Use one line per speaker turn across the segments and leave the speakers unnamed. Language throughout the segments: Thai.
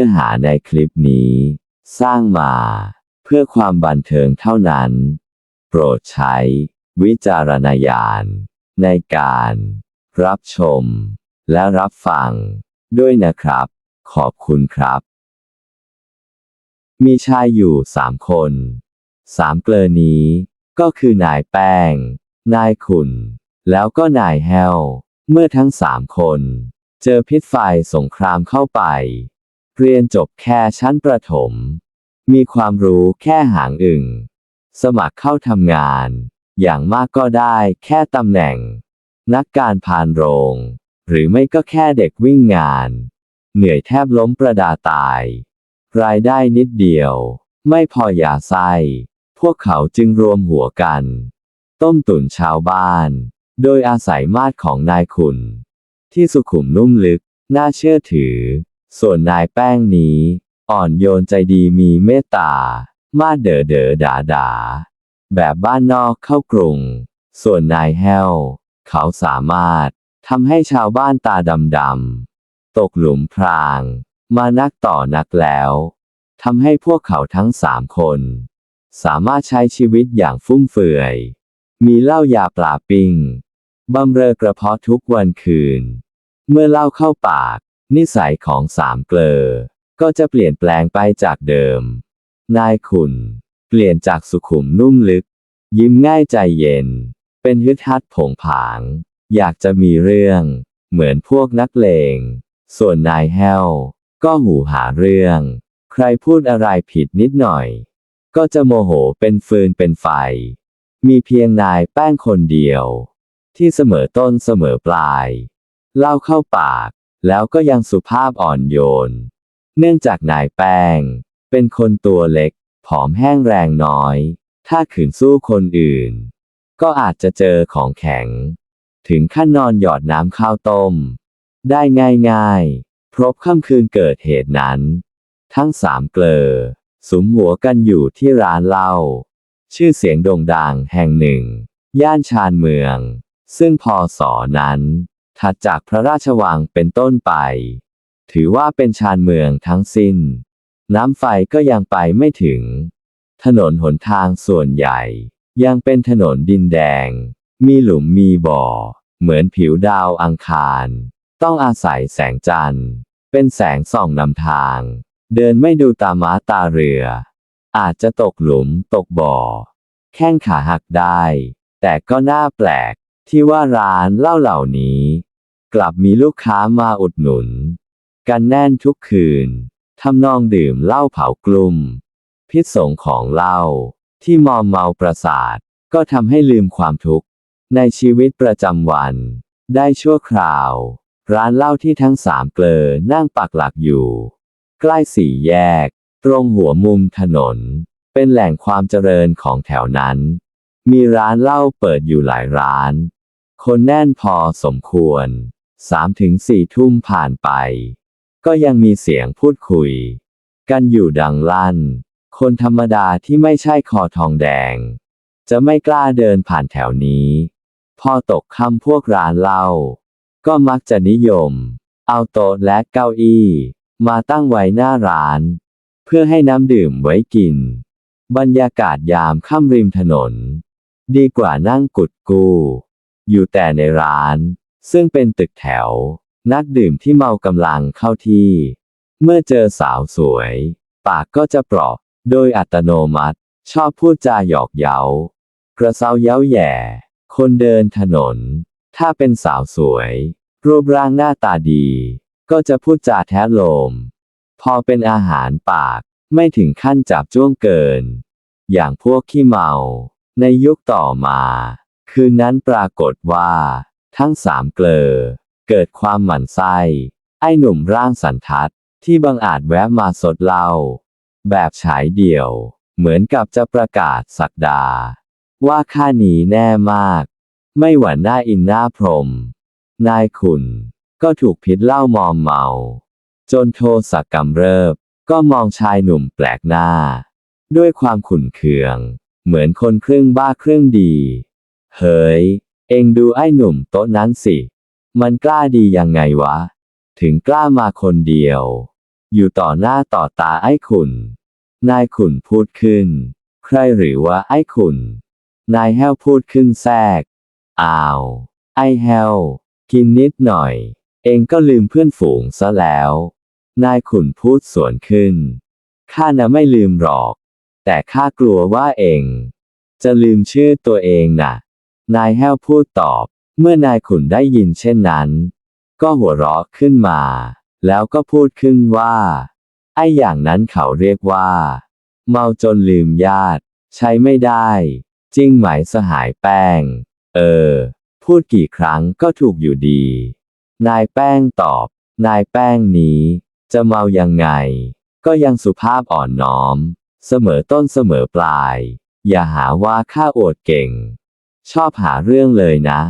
นื้อหาในคลิปนี้ สร้างมา เพื่อความบันเทิงเท่านั้น โปรดใช้ วิจารณญาณ ในการ รับชม และรับฟัง ด้วยนะครับ ขอบคุณครับ มีชายอยู่สามคน สามเกลอนี้ ก็คือนายแป้ง นายขุน แล้วก็นายแฮวเมื่อทั้งสามคน เจอพิษไฟสงครามเข้าไป เรียนจบแค่ชั้นประถม มีความรู้แค่หางอึ่ง สมัครเข้าทำงาน อย่างมากก็ได้แค่ตำแหน่ง นักการพานโรง หรือไม่ก็แค่เด็กวิ่งงาน เหนื่อยแทบล้มประดาตาย รายได้นิดเดียว ไม่พออย่าไส้พวกเขาจึงรวมหัวกัน ต้มตุ๋นชาวบ้าน โดยอาศัยมาดของนายขุนที่สุขุมนุ่มลึก น่าเชื่อถือ ส่วนนายแป้งนี้ อ่อนโยนใจดีมีเมตตา มาเด๋อเด๋อด่าด่าแบบบ้านนอกเข้ากรุง ส่วนนายแห้ว เขาสามารถทำให้ชาวบ้านตาดำดำๆ ตกหลุมพราง มานักต่อนักแล้วทำให้พวกเขาทั้งสามคน สามารถใช้ชีวิตอย่างฟุ่มเฟือย มีเหล้ายาปลาปิ้งบำเรอกระเพาะทุกวันคืน เมื่อเหล้าเข้าปาก นิสัยของสามเกลอ ก็จะเปลี่ยนแปลงไปจากเดิม นายขุนเปลี่ยนจากสุขุมนุ่มลึก ยิ้มง่ายใจเย็น เป็นฮึดฮัดผงผาง อยากจะมีเรื่อง เหมือนพวกนักเลง ส่วนนายแห้ว ก็หูหาเรื่อง ใครพูดอะไรผิดนิดหน่อย ก็จะโมโหเป็นฟืนเป็นไฟ มีเพียงนายแป้งคนเดียว ที่เสมอต้นเสมอปลาย เล่าเข้าปาก แล้วก็ยังสุภาพอ่อนโยน เนื่องจากนายแป้ง เป็นคนตัวเล็ก ผอมแห้งแรงน้อย ถ้าขืนสู้คนอื่น ก็อาจจะเจอของแข็ง ถึงขั้นนอนหยอดน้ำข้าวต้ม ได้ง่ายๆ พรบค่ำคืนเกิดเหตุนั้น ทั้งสามเกลอสุมหัวกันอยู่ที่ร้านเหล้าชื่อเสียงโด่งดังแห่งหนึ่ง ย่านชานเมือง ซึ่งพอสอนั้น ถัดจากพระราชวังเป็นต้นไป ถือว่าเป็นชานเมืองทั้งสิ้น น้ำไฟก็ยังไปไม่ถึง ถนนหนทางส่วนใหญ่ ยังเป็นถนนดินแดง มีหลุมมีบ่อ เหมือนผิวดาวอังคาร ต้องอาศัยแสงจันทร์ เป็นแสงส่องนำทาง เดินไม่ดูตาม้าตาเรือ อาจจะตกหลุมตกบ่อ แข้งขาหักได้ แต่ก็น่าแปลกที่ว่าร้านเหล้าเหล่านี้ กลับมีลูกค้ามาอุดหนุน กันแน่นทุกคืนทำนองดื่มเหล้าเผากลุ่ม พิษสงของเหล้าที่มอมเมาประสาท ก็ทำให้ลืมความทุกข์ ในชีวิตประจำวัน ได้ชั่วคราว ร้านเหล้าที่ทั้งสามเกลอนั่งปักหลักอยู่ ใกล้สี่แยก ตรงหัวมุมถนน เป็นแหล่งความเจริญของแถวนั้น มีร้านเหล้าเปิดอยู่หลายร้าน คนแน่นพอสมควร สามถึงสี่ทุ่มผ่านไป ก็ยังมีเสียงพูดคุย กันอยู่ดังลั่น คนธรรมดาที่ไม่ใช่คอทองแดง จะไม่กล้าเดินผ่านแถวนี้ พอตกค่ำพวกร้านเหล้าก็มักจะนิยม เอาโต๊ะและเก้าอี้ มาตั้งไว้หน้าร้าน เพื่อให้น้ำดื่มไว้กิน บรรยากาศยามค่ำริมถนน ดีกว่านั่งกุดกู อยู่แต่ในร้าน ซึ่งเป็นตึกแถว นักดื่มที่เมากำลังเข้าที่ เมื่อเจอสาวสวย ปากก็จะปราะโดยอัตโนมัติ ชอบพูดจาหยอกเย้า กระเซาเย้าแย่ คนเดินถนน ถ้าเป็นสาวสวย รูปร่างหน้าตาดี ก็จะพูดจาแท้โลม พอเป็นอาหารปากไม่ถึงขั้นจับจ้วงเกิน อย่างพวกขี้เมา ในยุคต่อมา คืนนั้นปรากฏว่า ทั้งสามเกลอ เกิดความหมั่นไส้ ไอ้หนุ่มร่างสันทัดที่บังอาจแวะมาสดเล้าแบบฉายเดี่ยว เหมือนกับจะประกาศสักดา ว่าข้าหนีแน่มาก ไม่หวั่นหน้าอินหน้าพรหมนายขุนก็ถูกพิษเหล้ามอมเมา จนโทสักกำเริบ ก็มองชายหนุ่มแปลกหน้า ด้วยความขุนเคือง เหมือนคนครึ่งบ้าครึ่งดี เฮ้ย เองดูไอ้หนุ่มโต๊ะนั้นสิ มันกล้าดียังไงวะ ถึงกล้ามาคนเดียว อยู่ต่อหน้าต่อตาไอ้ขุน นายขุนพูดขึ้น ใครหรือว่าไอ้ขุน นายแห้วพูดขึ้นแทรก อ้าว ไอ้แห้ว กินนิดหน่อย เองก็ลืมเพื่อนฝูงซะแล้ว นายขุนพูดสวนขึ้น ข้านะไม่ลืมหรอก แต่ข้ากลัวว่าเอง จะลืมชื่อตัวเองน่ะ นายแห้วพูดตอบ เมื่อนายขุนได้ยินเช่นนั้น ก็หัวเราะขึ้นมา แล้วก็พูดขึ้นว่า ไอ้อย่างนั้นเขาเรียกว่า เมาจนลืมญาติ ใช้ไม่ได้ จริงไหมสหายแป้ง เออ พูดกี่ครั้งก็ถูกอยู่ดี นายแป้งตอบ นายแป้งนี้ จะเมายังไง ก็ยังสุภาพอ่อนน้อม เสมอต้นเสมอปลาย อย่าหาว่าข้าอวดเก่ง ชอบหาเรื่องเลยนะ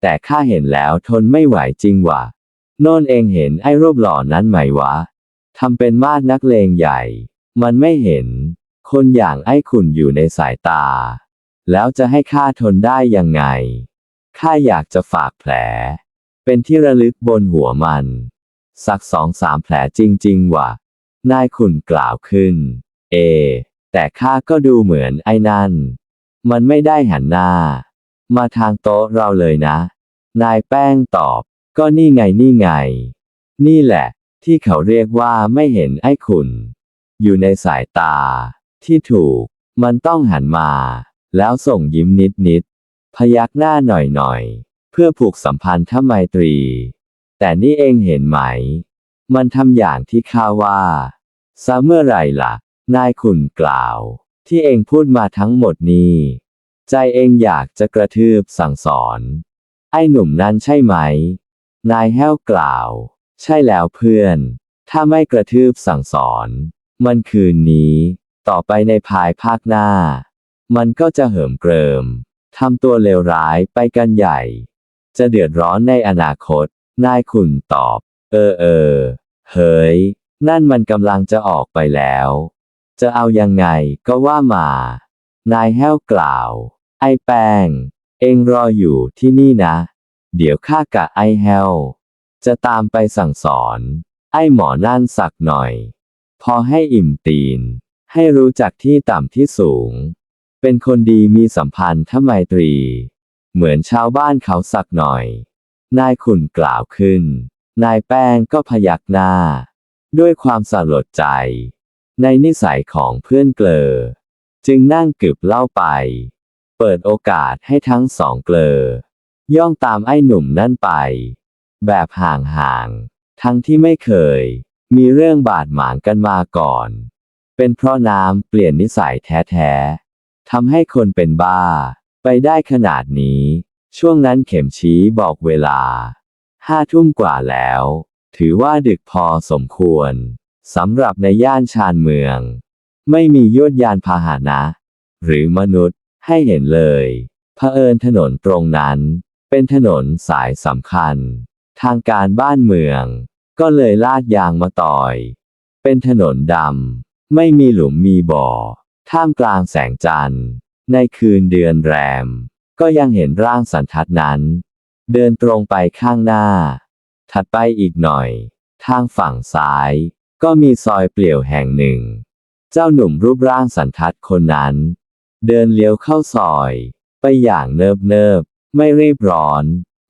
แต่ข้าเห็นแล้วทนไม่ไหวจริงวะโน่นเองเห็นไอ้รูปหล่อนั้นไหมวะทำเป็นมาดนักเลงใหญ่ มันไม่เห็น คนอย่างไอ้ขุนอยู่ในสายตา แล้วจะให้ข้าทนได้ยังไง ข้าอยากจะฝากแผล เป็นที่ระลึกบนหัวมัน สักสองสามแผลจริงๆว่ะ นายขุนกล่าวขึ้น เอ แต่ข้าก็ดูเหมือนไอ้นั่น มันไม่ได้หันหน้า มาทางโต๊ะเราเลยนะ นายแป้งตอบ ก็นี่ไงนี่ไง นี่แหละ ที่เขาเรียกว่าไม่เห็นไอ้ขุนอยู่ในสายตา ที่ถูก มันต้องหันมา แล้วส่งยิ้มนิดนิด พยักหน้าหน่อยหน่อย เพื่อผูกสัมพันธ์ทไมตรี แต่นี่เองเห็นไหม มันทำอย่างที่ข้าว่าซะเมื่อไหรล่ะ นายขุนกล่าว ที่เองพูดมาทั้งหมดนี้ ใจเองอยากจะกระทืบสั่งสอน ไอ้หนุ่มนั้นใช่ไหม นายแห้วกล่าว ใช่แล้วเพื่อน ถ้าไม่กระทืบสั่งสอน มันคืนนี้ ต่อไปในภายภาคหน้า มันก็จะเหิมเกริมทำตัวเลวร้ายไปกันใหญ่ จะเดือดร้อนในอนาคต นายขุนตอบ เออเออ เฮ้ย นั่นมันกำลังจะออกไปแล้ว จะเอายังไงก็ว่ามา นายแห้วกล่าว ไอแป้งเองรออยู่ที่นี่นะ เดี๋ยวข้ากะไอ้แห้วจะตามไปสั่งสอน ไอหมอนั่นสักหน่อย พอให้อิ่มตีน ให้รู้จักที่ต่ำที่สูง เป็นคนดีมีสัมพันธ์ทไมตรี เหมือนชาวบ้านเขาสักหน่อย นายขุนกล่าวขึ้น นายแป้งก็พยักหน้า ด้วยความสลดใจ ในนิสัยของเพื่อนเกลอ จึงนั่งกึบเล่าไป เปิดโอกาสให้ทั้งสองเกลอย่องตามไอ้หนุ่มนั่นไป แบบห่างๆ ทั้งที่ไม่เคย มีเรื่องบาดหมางกันมาก่อน เป็นเพราะน้ำเปลี่ยนนิสัยแท้ๆทำให้คนเป็นบ้า ไปได้ขนาดนี้ ช่วงนั้นเข็มชี้บอกเวลา ห้าทุ่มกว่าแล้ว ถือว่าดึกพอสมควรสำหรับในย่านชานเมือง ไม่มียวดยานพาหนะ หรือมนุษย์ ให้เห็นเลยเผอิญถนนตรงนั้น เป็นถนนสายสำคัญ ทางการบ้านเมือง ก็เลยลาดยางมาต่อย เป็นถนนดำ ไม่มีหลุมมีบ่อ ท่ามกลางแสงจันทร์ ในคืนเดือนแรม ก็ยังเห็นร่างสันทัดนั้น เดินตรงไปข้างหน้า ถัดไปอีกหน่อย ทางฝั่งซ้าย ก็มีซอยเปลี่ยวแห่งหนึ่ง เจ้าหนุ่มรูปร่างสันทัดคนนั้น เดินเลี้ยวเข้าซอย ไปอย่างเนิบเนิบๆไม่รีบร้อน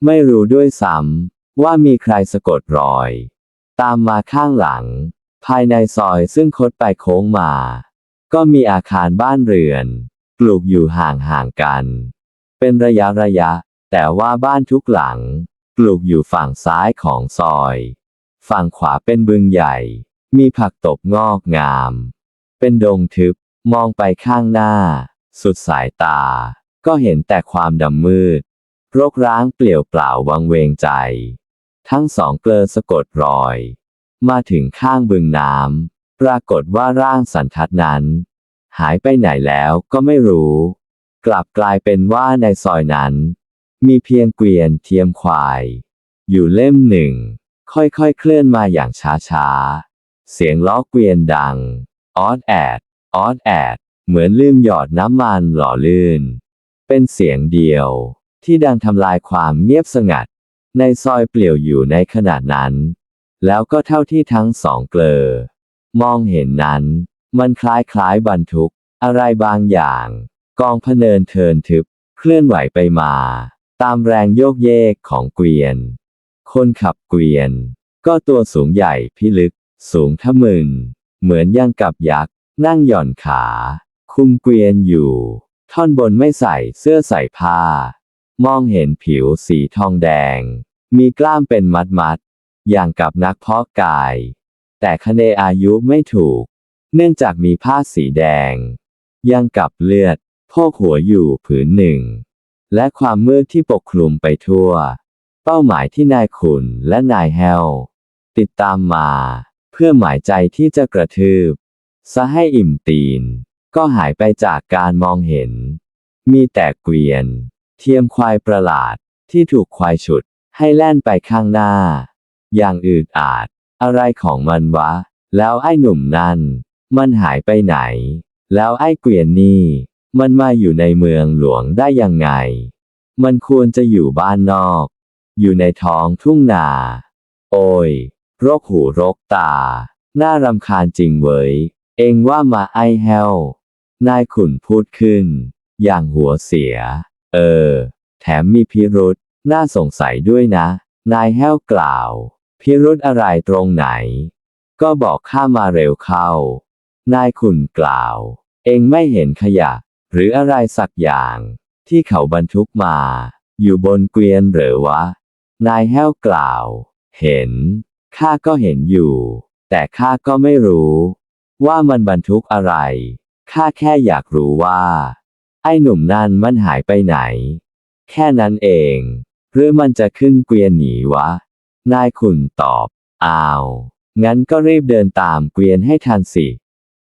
ไม่รู้ด้วยซ้ำว่ามีใครสะกดรอย ตามมาข้างหลัง ภายในซอยซึ่งคดไปโค้งมา ก็มีอาคารบ้านเรือน ปลูกอยู่ห่างๆกัน เป็นระยะระยะ แต่ว่าบ้านทุกหลัง ปลูกอยู่ฝั่งซ้ายของซอย ฝั่งขวาเป็นบึงใหญ่ มีผักตบงอกงาม เป็นดงทึบ มองไปข้างหน้า สุดสายตา ก็เห็นแต่ความดำมืด รกร้างเปลี่ยวเปล่าวังเวงใจ ทั้งสองเกลอสะกดรอย มาถึงข้างบึงน้ำ ปรากฏว่าร่างสันทัดนั้น หายไปไหนแล้วก็ไม่รู้ กลับกลายเป็นว่าในซอยนั้น มีเพียงเกวียนเทียมควาย อยู่เล่มหนึ่ง ค่อยๆเคลื่อนมาอย่างช้าๆ เสียงล้อเกวียนดัง ออดแอด ออดแอด เหมือนลืมหยอดน้ำมันหล่อลื่น เป็นเสียงเดียว ที่ดังทำลายความเงียบสงัด ในซอยเปลี่ยวอยู่ในขณะนั้น แล้วก็เท่าที่ทั้งสองเกลอ มองเห็นนั้น มันคล้ายคล้ายบรรทุก อะไรบางอย่าง กองพเนินเทินทึบ เคลื่อนไหวไปมา ตามแรงโยกเยกของเกวียน คนขับเกวียน ก็ตัวสูงใหญ่พิลึก สูงทะมึน เหมือนยังกับยักษ์ นั่งหย่อนขา คุมเกวียนอยู่ ท่อนบนไม่ใส่เสื้อใส่ผ้า มองเห็นผิวสีทองแดง มีกล้ามเป็นมัดมัด อย่างกับนักเพาะกาย แต่คะเนอายุไม่ถูก เนื่องจากมีผ้าสีแดง ยังกับเลือดโพกหัวอยู่ผืนหนึ่ง และความมืดที่ปกคลุมไปทั่ว เป้าหมายที่นายขุนและนายแฮวติดตามมา เพื่อหมายใจที่จะกระทืบซะให้อิ่มตีน ก็หายไปจากการมองเห็น มีแต่เกวียน เทียมควายประหลาดที่ถูกควายฉุดให้แล่นไปข้างหน้า อย่างอืดอาด อะไรของมันวะ แล้วไอ้หนุ่มนั่น มันหายไปไหน แล้วไอ้เกวียนนี่ มันมาอยู่ในเมืองหลวงได้ยังไง มันควรจะอยู่บ้านนอก อยู่ในท้องทุ่งนา โอ้ย รกหูรกตา น่ารำคาญจริงเว้ย เองว่ามาไอแฮว นายขุนพูดขึ้น อย่างหัวเสีย เออ แถมมีพิรุษน่าสงสัยด้วยนะ นายแห้วกล่าว พิรุษอะไรตรงไหน ก็บอกข้ามาเร็วเข้า นายขุนกล่าว เองไม่เห็นขยะ หรืออะไรสักอย่าง ที่เขาบรรทุกมา อยู่บนเกวียนหรือวะ นายแห้วกล่าว เห็น ข้าก็เห็นอยู่ แต่ข้าก็ไม่รู้ ว่ามันบรรทุกอะไร ข้าแค่อยากรู้ว่า ไอ้หนุ่มนั่นมันหายไปไหน แค่นั้นเอง หรือมันจะขึ้นเกวียนหนีวะ นายขุนตอบ อ้าว งั้นก็รีบเดินตามเกวียนให้ทันสิ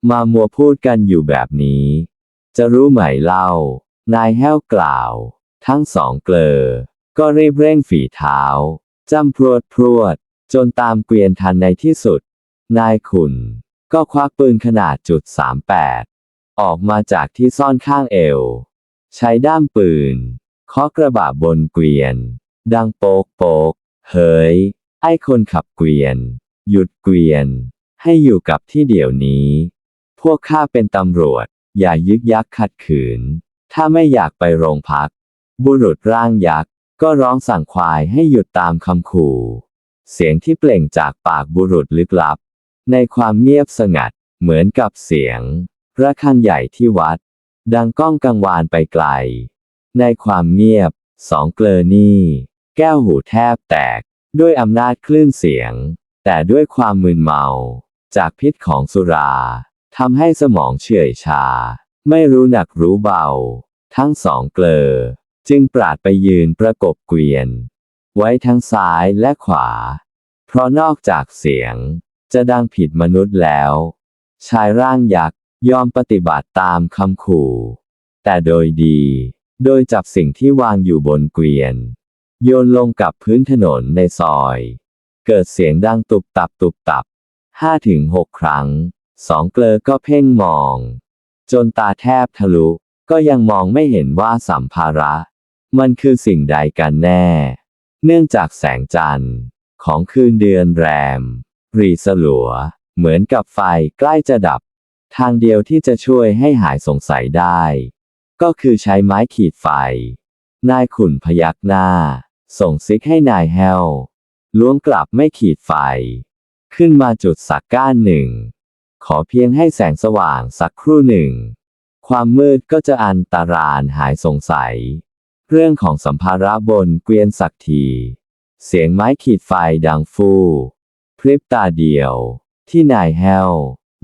มามัวพูดกันอยู่แบบนี้ จะรู้ไหมเล่า นายแห้วกล่าว ทั้งสองเกลอ ก็รีบเร่งฝีเท้าจำพรวดพรวด จนตามเกวียนทันในที่สุด นายขุนก็ควักปืนขนาดจุด38 ออกมาจากที่ซ่อนข้างเอว ใช้ด้ามปืนเคาะกระบะบนเกวียน ดังโปกโปก เฮ้ย ไอ้คนขับเกวียน หยุดเกวียน ให้อยู่กับที่เดี๋ยวนี้ พวกข้าเป็นตำรวจ อย่ายึกยักขัดขืน ถ้าไม่อยากไปโรงพัก บุรุษร่างยักษ์ก็ร้องสั่งควายให้หยุดตามคำขู่ เสียงที่เปล่งจากปากบุรุษลึกลับ ในความเงียบสงัดเหมือนกับเสียง ระฆังใหญ่ที่วัด ดังก้องกังวานไปไกล ในความเงียบ สองเกลอนี่ แก้วหูแทบแตก ด้วยอำนาจคลื่นเสียง แต่ด้วยความมึนเมา จากพิษของสุราทำให้สมองเฉื่อยชา ไม่รู้หนักรู้เบา ทั้งสองเกลอ จึงปราดไปยืนประกบเกวียน ไว้ทั้งซ้ายและขวา เพราะนอกจากเสียง จะดังผิดมนุษย์แล้ว ชายร่างยักษ์ ยอมปฏิบัติตามคำขู่ แต่โดยดี โดยจับสิ่งที่วางอยู่บนเกวียน โยนลงกับพื้นถนนในซอย เกิดเสียงดังตุบตับตุบตับห้าถึงหกครั้ง สองเกลอก็เพ่งมอง จนตาแทบทะลุ ก็ยังมองไม่เห็นว่าสัมภาระ มันคือสิ่งใดกันแน่ เนื่องจากแสงจันทร์ ของคืนเดือนแรม รีสลัว เหมือนกับไฟใกล้จะดับ ทางเดียวที่จะช่วยให้หายสงสัยได้ ก็คือใช้ไม้ขีดไฟ นายขุนพยักหน้า ส่งซิกให้นายแฮวล้วงกลับไม่ขีดไฟ ขึ้นมาจุดสักก้านหนึ่ง ขอเพียงให้แสงสว่างสักครู่หนึ่ง ความมืดก็จะอันตรานหายสงสัย เรื่องของสัมภาระบนเกวียนสักที เสียงไม้ขีดไฟดังฟู พริบตาเดียว ที่นายแฮว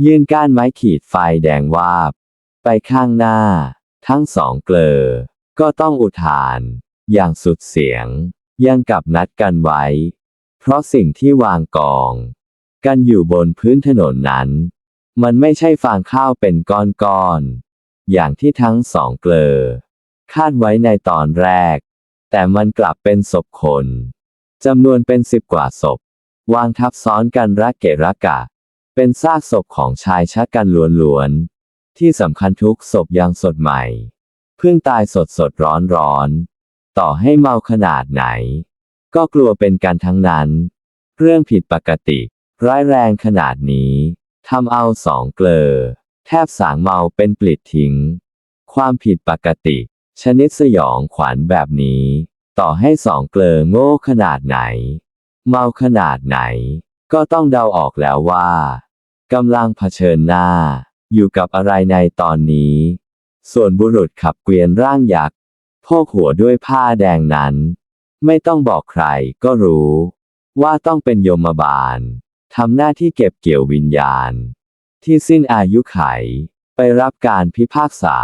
ยื่นก้านไม้ขีดไฟแดงวาบ ไปข้างหน้า ทั้งสองเกลอ ก็ต้องอุทาน อย่างสุดเสียง ยังกับนัดกันไว้ เพราะสิ่งที่วางกอง กันอยู่บนพื้นถนนนั้น มันไม่ใช่ฟางข้าวเป็นก้อนๆ อย่างที่ทั้งสองเกลอ คาดไว้ในตอนแรก แต่มันกลับเป็นศพคนจำนวนเป็นสิบกว่าศพ วางทับซ้อนกันระเกะระกะ เป็นซากศพของชายชะกันล้วนๆ ที่สำคัญทุกศพยังสดใหม่ เพิ่งตายสดสดร้อนร้อนๆต่อให้เมาขนาดไหน ก็กลัวเป็นกันทั้งนั้น เรื่องผิดปกติ ร้ายแรงขนาดนี้ทำเอาสองเกลอ แทบสางเมาเป็นปลิดทิ้ง ความผิดปกติ ชนิดสยองขวัญแบบนี้ ต่อให้สองเกลอโง่ขนาดไหน เมาขนาดไหน ก็ต้องเดาออกแล้วว่า กำลังเผชิญหน้า อยู่กับอะไรในตอนนี้ ส่วนบุรุษขับเกวียนร่างยักษ์โพกหัวด้วยผ้าแดงนั้น ไม่ต้องบอกใครก็รู้ ว่าต้องเป็นโยมบาลทำหน้าที่เก็บเกี่ยววิญญาณ ที่สิ้นอายุไข ไปรับการพิพากษา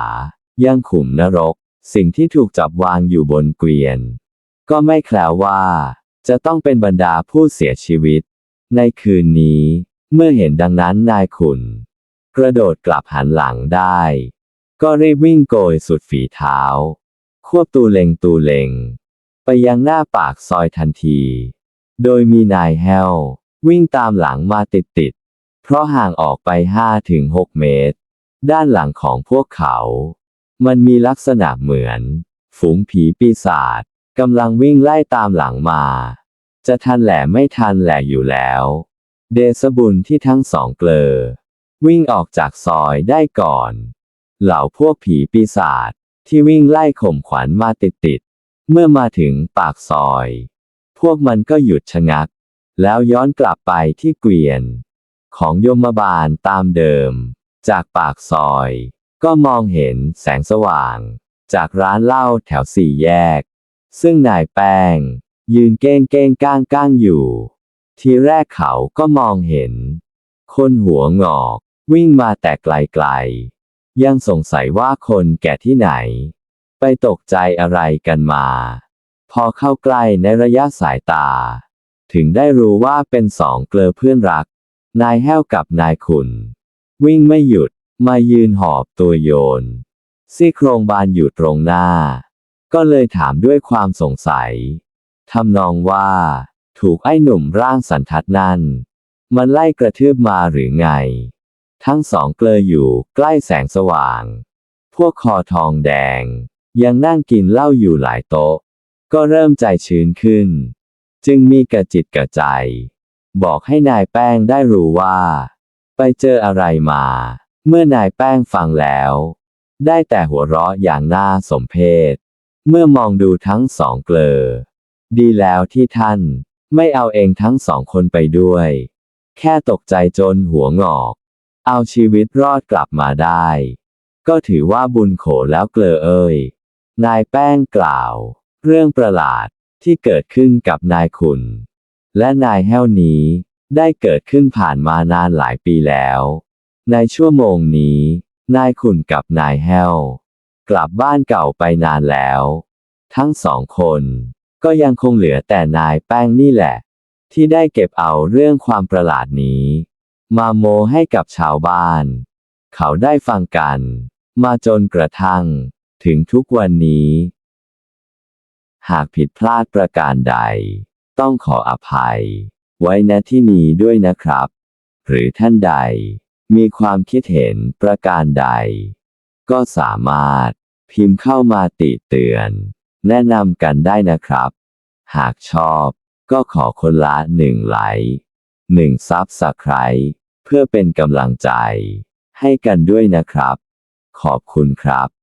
ยังขุมนรก สิ่งที่ถูกจับวางอยู่บนเกวียน ก็ไม่แคล้วว่า จะต้องเป็นบรรดาผู้เสียชีวิต ในคืนนี้ เมื่อเห็นดังนั้นนายขุน กระโดดกลับหันหลังได้ ก็รีบวิ่งโกยสุดฝีเท้า ควบตูเลงตูเลง ไปยังหน้าปากซอยทันที โดยมีนายแฮววิ่งตามหลังมาติดติด เพราะห่างออกไป5-6เมตร ด้านหลังของพวกเขา มันมีลักษณะเหมือน ฝูงผีปีศาจกำลังวิ่งไล่ตามหลังมา จะทันแหล่ไม่ทันแหล่อยู่แล้ว เดซบุญที่ทั้งสองเกลอ วิ่งออกจากซอยได้ก่อน เหล่าพวกผีปีศาจที่วิ่งไล่ข่มขวัญมาติดติด เมื่อมาถึงปากซอย พวกมันก็หยุดชะงัก แล้วย้อนกลับไปที่เกวียน ของยมบาลตามเดิม จากปากซอย ก็มองเห็นแสงสว่าง จากร้านเหล้าแถวสี่แยก ซึ่งนายแป้ง ยืนเก้งเก้งก้างก้างอยู่ ทีแรกเขาก็มองเห็น คนหัวงอก วิ่งมาแต่ไกลๆ ยังสงสัยว่าคนแก่ที่ไหน ไปตกใจอะไรกันมา พอเข้าใกล้ในระยะสายตา ถึงได้รู้ว่าเป็นสองเกลอเพื่อนรัก นายแห้วกับนายขุน วิ่งไม่หยุด มายืนหอบตัวโยน ซี่โครงบานอยู่ตรงหน้า ก็เลยถามด้วยความสงสัยทำนองว่า ถูกไอ้หนุ่มร่างสันทัดนั่น มันไล่กระทืบมาหรือไง ทั้งสองเกลออยู่ใกล้แสงสว่าง พวกคอทองแดง ยังนั่งกินเหล้าอยู่หลายโต๊ะ ก็เริ่มใจชื้นขึ้น จึงมีกระจิตกระใจ บอกให้นายแป้งได้รู้ว่า ไปเจออะไรมา เมื่อนายแป้งฟังแล้ว ได้แต่หัวเราะอย่างน่าสมเพชเมื่อมองดูทั้งสองเกลอ ดีแล้วที่ท่าน ไม่เอาเองทั้งสองคนไปด้วย แค่ตกใจจนหัวงอก เอาชีวิตรอดกลับมาได้ ก็ถือว่าบุญโขแล้วเกลอเอ้ย นายแป้งกล่าว เรื่องประหลาดที่เกิดขึ้นกับนายขุน และนายแห้วนี้ได้เกิดขึ้นผ่านมานานหลายปีแล้ว ในชั่วโมงนี้ นายขุนกับนายแห้ว กลับบ้านเก่าไปนานแล้ว ทั้งสองคน ก็ยังคงเหลือแต่นายแป้งนี่แหละ ที่ได้เก็บเอาเรื่องความประหลาดนี้ มาโมให้กับชาวบ้าน เขาได้ฟังกัน มาจนกระทั่ง ถึงทุกวันนี้ หากผิดพลาดประการใด ต้องขออภัย ไว้ณที่นี้ด้วยนะครับ หรือท่านใดมีความคิดเห็นประการใด ก็สามารถพิมพ์เข้ามาติเตือน แนะนำกันได้นะครับ หากชอบก็ขอคนละหนึ่งไลค์หนึ่งซับสไคร b ์เพื่อเป็นกำลังใจ ให้กันด้วยนะครับ ขอบคุณครับ